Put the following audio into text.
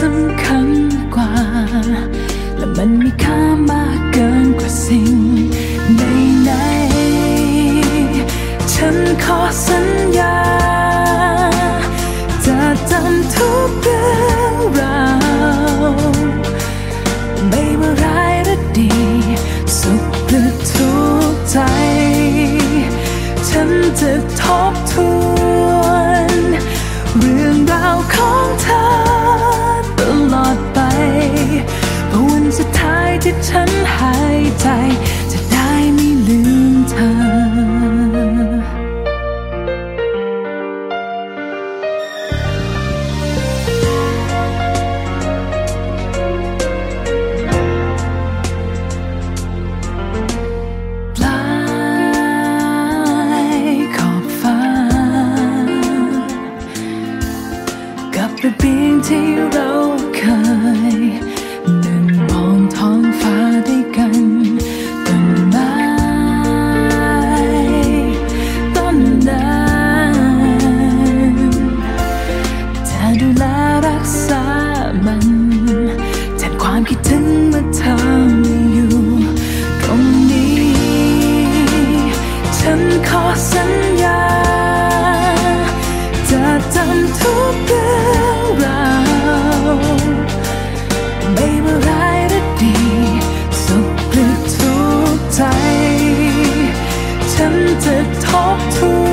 สำคัญกว่า และมันมีค่ามากเกินกว่าสิ่งใดๆฉันขอสัญญา จะจำทุกเรื่องราวไม่ว่าร้ายหรือดี สุขหรือทุกข์ใจ ฉันจะ to talk to.